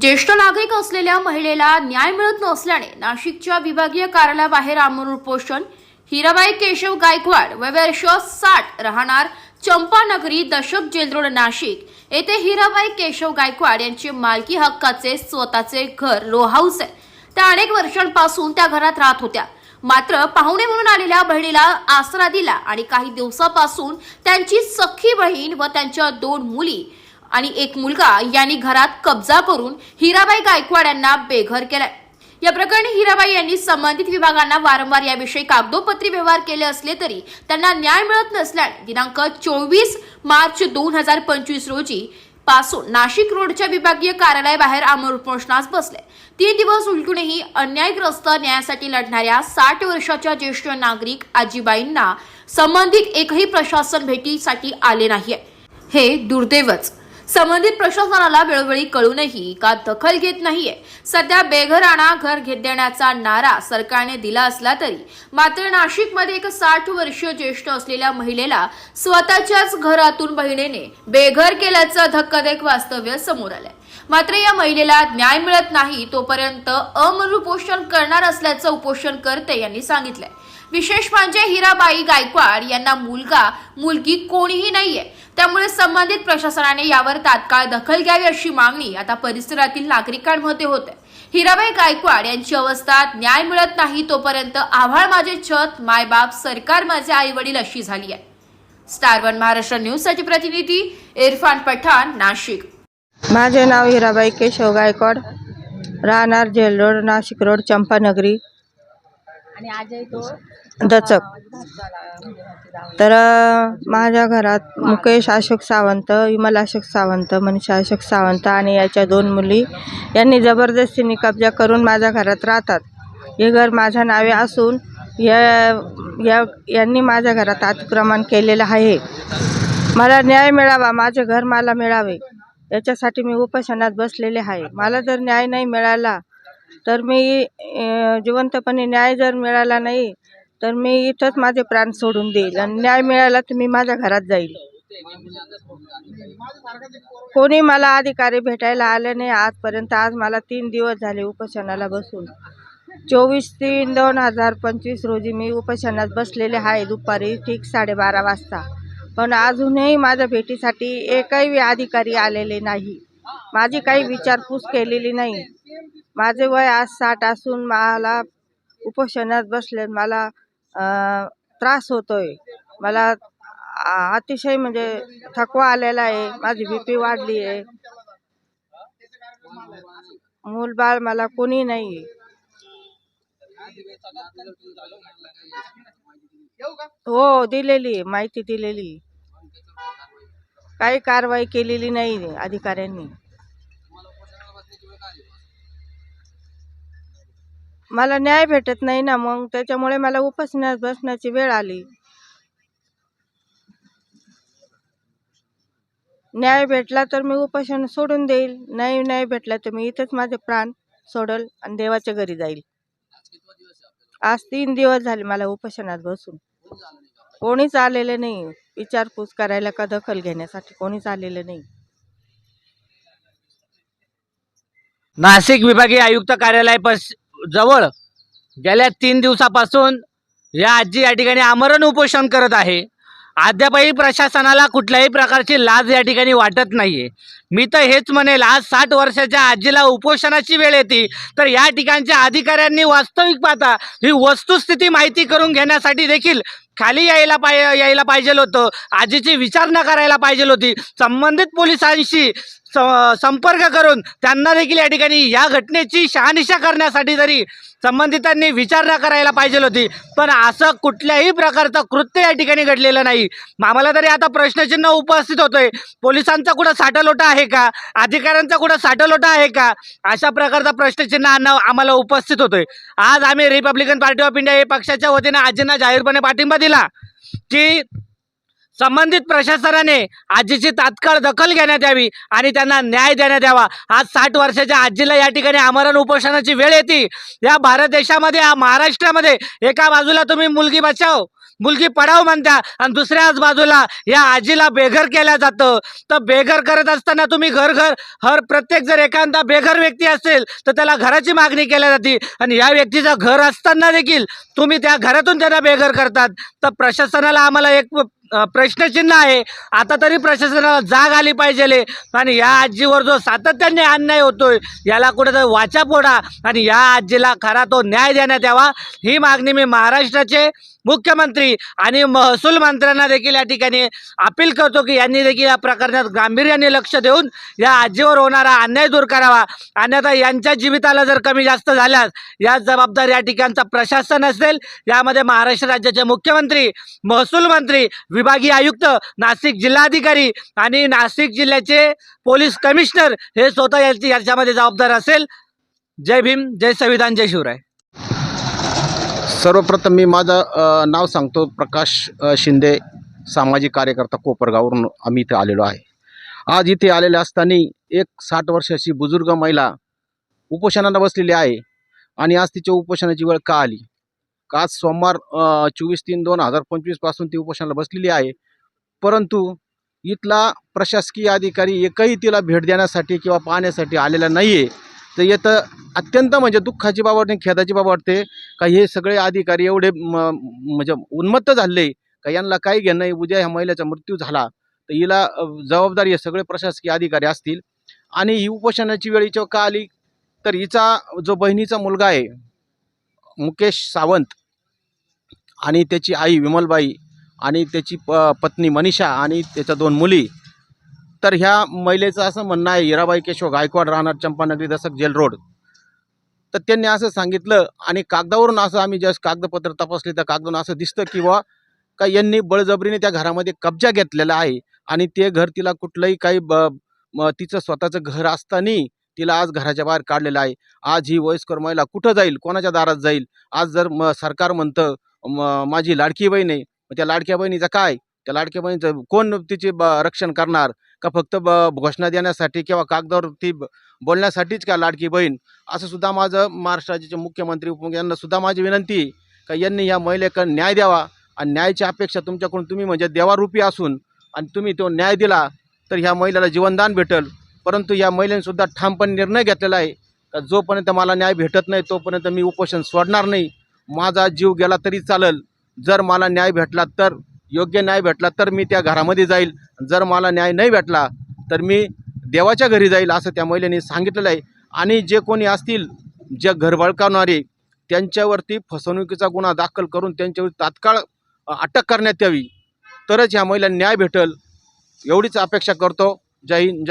ज्येष्ठ नागरिक असलेल्या महिलेला न्याय मिळत नसल्याने नाशिकच्या विभागीय कार्यालयाबाहेर आमरण उपोषण. हिराबाई केशव गायकवाड वय वर्ष साठ राहणार चंपानगरी दशक जेलरोड नाशिक. येथे हिराबाई केशव गायकवाड यांचे मालकी हक्काचे स्वतःचे घर रो हाऊस आहे. त्या अनेक वर्षांपासून त्या घरात राहत होत्या. मात्र पाहुणे म्हणून आलेल्या बहिणीला आसरा दिला आणि काही दिवसापासून त्यांची सख्खी बहीण व त्यांच्या दोन मुली आणि एक मुलगा यांनी घरात कब्जा करून हिराबाई गायकवाड यांना बेघर केलाय. या प्रकरणी हिराबाई यांनी संबंधित विभागांना वारंवार याविषयी कागदोपत्री व्यवहार केले असले तरी त्यांना न्याय मिळत नसल्याने दिनांक चोवीस मार्च दोन हजार पंचवीस रोजी पासून नाशिक रोडच्या विभागीय कार्यालयाबाहेर आमर उपोषणास बसले. तीन दिवस उलटूनही अन्यायग्रस्त न्यायासाठी लढणाऱ्या साठ वर्षाच्या ज्येष्ठ नागरिक आजीबाईंना संबंधित एकही प्रशासन भेटीसाठी आले नाहीये. हे दुर्दैवच. संबंधित प्रशासनाला वेळोवेळी कळूनही का दखल घेत नाहीये? सध्या बेघराणा घर घेत देण्याचा नारा सरकारने दिला असला तरी मात्र नाशिकमध्ये एक साठ वर्षीय ज्येष्ठ असलेल्या महिलेला स्वतःच्याच घरातून बहिणीने बेघर केल्याचं धक्कादायक वास्तव्य समोर आलंय. मात्र या महिलेला न्याय मिळत नाही तोपर्यंत अमर उपोषण करणार असल्याचं उपोषण करते यांनी सांगितलंय. विशेष म्हणजे हिराबाई गायकवाड यांना मुलगा मुलगी कोणीही नाहीये. त्यामुळे संबंधित प्रशासनाने यावर तात्काळ दखल घ्यावी अशी मागणी आता परिसरातील नागरिकांमध्ये होते. हिराबाई गायकवाड यांची अवस्था न्याय मिळत नाही तोपर्यंत आव्हाळ माझे छत मायबाप सरकार माझे आई वडील अशी झाली आहे. स्टार वन महाराष्ट्र न्यूजसाठी प्रतिनिधी इरफान पठाण नाशिक. माझे नाव हिराबाई केशव गायकवाड राहणार jail road Nashik road Champanagari. दचक तर अ, माझ्या घरात मुकेश अशोक सावंत विमल अशोक सावंत मनीषा अशोक सावंत आणि याच्या दोन मुली यांनी जबरदस्तीने कब्जा करून माझ्या घरात राहतात. हे घर माझ्या नावे असून या या यांनी माझ्या घरात अतिक्रमण केलेलं आहे. मला न्याय मिळावा माझे घर मला मिळावे. याच्यासाठी मी उपोषणात बसलेले आहे. मला जर न्याय नाही मिळाला तर मी जिवंतपणे न्याय जर मिळाला नाही तर मी इथंच माझे प्राण सोडून देईल आणि न्याय मिळाला तर मी माझ्या घरात जाईल. कोणी मला अधिकारी भेटायला आले नाही आजपर्यंत आज मला तीन दिवस झाले उपोषणाला बसून. चोवीस तीन दोन हजार पंचवीस रोजी मी उपोषणात बसलेले आहे दुपारी ठीक साडेबारा वाजता. पण अजूनही माझ्या भेटीसाठी एकही अधिकारी आलेले नाही. माझी काही विचारपूस केलेली नाही. माझे वय आज साठ असून मला उपोषणात बसले मला त्रास होतोय. मला अतिशय म्हणजे थकवा आलेला आहे. माझी बी पी वाढली आहे. मूलबाळ मला कोणी नाही. हो दिलेली आहे, माहिती दिलेली काही कारवाई केलेली नाही अधिकाऱ्यांनी. मला न्याय भेटत नाही ना मग त्याच्यामुळे मला उपासण्यात बसण्याची वेळ आली. न्याय भेटला तर मी उपोषण सोडून देईल. नाही न्याय भेटला तर मी इथंच माझे प्राण सोडल आणि देवाच्या घरी जाईल. आज तीन दिवस झाले मला उपोषणात बसून. कोणीच आलेले नाही. विचारपूस करायला का दखल घेण्यासाठी कोणीच आलेलं नाही. नाशिक विभागीय आयुक्त कार्यालय पस जवळ गेल्या तीन दिवसापासून या आजी या ठिकाणी आमरण उपोषण करत आहे. अद्यापही प्रशासनाला कुठल्याही प्रकारची लाज या ठिकाणी वाटत नाहीये. मी तर हेच म्हणेल आज साठ वर्षाच्या आजीला उपोषणाची वेळ येते तर या ठिकाणच्या अधिकाऱ्यांनी वास्तविक पाहता ही वस्तुस्थिती माहिती करून घेण्यासाठी देखील खाली यायला पाय यायला पाहिजे होतं. आजीची विचारणा करायला पाहिजे होती. संबंधित पोलिसांशी संपर्क करून त्यांना देखील या ठिकाणी या घटनेची शहानिशा करण्यासाठी तरी संबंधितांनी विचारणा करायला पाहिजे होती. पण असं कुठल्याही प्रकारचं कृत्य या ठिकाणी घडलेलं नाही. आम्हाला तरी आता प्रश्नचिन्ह उपस्थित होतोय. पोलिसांचा कुठं साठलोटा आहे का? अधिकाऱ्यांचा कुठं साठलोटा आहे का? अशा प्रकारचा प्रश्नचिन्ह आण- आम्हाला उपस्थित होतोय. आज आम्ही रिपब्लिकन पार्टी ऑफ इंडिया या पक्षाच्या वतीनं आजींना जाहीरपणे पाठिंबा दिला की संबंधित प्रशासनाने आजीची तात्काळ दखल घेण्यात यावी आणि त्यांना न्याय देण्यात यावा. आज साठ वर्षाच्या आजीला या ठिकाणी आमरण उपोषणाची वेळ येते. या भारत देशामध्ये या महाराष्ट्रामध्ये एका बाजूला तुम्ही मुलगी बचाव मुलगी पडाव म्हणता आणि दुसऱ्याच बाजूला या आजीला बेघर केलं जातं. तर बेघर करत असताना तुम्ही घर घर हर प्रत्येक जर एखादा बेघर व्यक्ती असेल तर त्याला घराची मागणी केल्या जाते. आणि या व्यक्तीचं घर असताना देखील तुम्ही त्या घरातून त्यांना बेघर करतात. तर प्रशासनाला आम्हाला एक प्रश्नचिन्ह आहे. आता तरी प्रशासनाला जाग आली पाहिजे आणि या आजीवर जो सातत्याने अन्याय होतोय याला कुठेतरी वाचा फोडा. आणि या आजीला खरा तो न्याय देण्यात यावा. ही मागणी मी महाराष्ट्राचे मुख्यमंत्री आणि महसूल मंत्र्यांना देखील या ठिकाणी अपील करतो की यांनी देखील या प्रकरणात गांभीर्याने लक्ष देऊन या आजीवर होणारा अन्याय दूर करावा. अन्यथा यांच्या जीविताला जर कमी जास्त झाल्यास या जबाबदार या ठिकाणचा प्रशासन असेल. यामध्ये महाराष्ट्र राज्याचे मुख्यमंत्री महसूल मंत्री विभागीय आयुक्त नाशिक जिल्हाधिकारी आणि नाशिक जिल्ह्याचे पोलीस कमिशनर हे स्वतः याची याच्यामध्ये जबाबदार असेल. जय भीम जय संविधान जय शिवराय. सर्वप्रथम मी माझं नाव सांगतो. प्रकाश शिंदे सामाजिक कार्यकर्ता कोपरगाववरून आम्ही इथे आलेलो आहे. आज इथे आलेले असताना एक साठ वर्षाची बुजुर्ग महिला उपोषणाला बसलेली आहे आणि आज तिच्या उपोषणाची वेळ का आली? का आज सोमवार चोवीस तीन दोन हजार पंचवीसपासून ती उपोषणाला बसलेली आहे. परंतु इथला प्रशासकीय अधिकारी एकही तिला भेट देण्यासाठी किंवा पाहण्यासाठी आलेला नाही आहे तर येतं अत्यंत म्हणजे दुःखाची बाब वाटते खेदाची बाब वाटते. का हे सगळे अधिकारी एवढे म- म्हणजे उन्मत्त झाले का यांना काही घेणं नाही. उद्या ह्या महिलेचा मृत्यू झाला तर हिला जबाबदारी हे सगळे प्रशासकीय अधिकारी असतील. आणि ही उपोषणाची वेळ हिच्यावर का आली? तर हिचा जो बहिणीचा मुलगा आहे मुकेश सावंत आणि त्याची आई विमलबाई आणि त्याची प पत्नी मनीषा आणि त्याच्या दोन मुली तर ह्या महिलेचं असं म्हणणं आहे हिराबाई केशव गायकवाड राहणार चंपानगरी दसक जेल रोड. तर त्यांनी असं सांगितलं आणि कागदावरून असं आम्ही जस्ट कागदपत्र तपासले तर कागदावरून असं दिसतं की बुवा का यांनी बळजबरीने त्या घरामध्ये कब्जा घेतलेला आहे आणि ते घर तिला कुठलंही काही ब तिचं स्वतःचं घर असताना तिला आज घराच्या बाहेर काढलेलं आहे. आज ही वयस्कर महिला कुठं जाईल? कोणाच्या दारात जाईल? आज जर म सरकार म्हणतं माझी लाडकी बहीण आहे मग त्या लाडक्या बहिणीचं काय? त्या लाडक्या बहिणीचं कोण तिचे ब रक्षण करणार? का फक्त ब घोषणा देण्यासाठी किंवा कागदावर ती बोलण्यासाठीच का लाडकी बहीण? असं सुद्धा माझं महाराष्ट्र राज्याचे मुख्यमंत्री उपमुख्य यांना सुद्धा माझी विनंती का यांनी या महिलेकडे न्याय द्यावा आणि न्यायाची अपेक्षा तुमच्याकडून तुम्ही म्हणजे देवारूपी असून आणि तुम्ही तो न्याय दिला तर ह्या महिलेला जीवनदान भेटल. परंतु या महिलेनेसुद्धा ठामपणे निर्णय घेतलेला आहे का जोपर्यंत मला न्याय भेटत नाही तोपर्यंत मी उपोषण सोडणार नाही. माझा जीव गेला तरी चालेल. जर मला न्याय भेटला तर योग्य न्याय भेटला तर मी त्या घरामध्ये जाईल. जर मला न्याय नाही भेटला तर मी देवाच्या घरी जाईल असं त्या महिलेने सांगितलेलं आहे. आणि जे कोणी असतील जे घर बळकावणारे त्यांच्यावरती फसवणुकीचा गुन्हा दाखल करून त्यांच्यावर तात्काळ अटक करण्यात यावी. तरच ह्या महिला न्याय भेटल. एवढीच अपेक्षा करतो. जय हिंद जय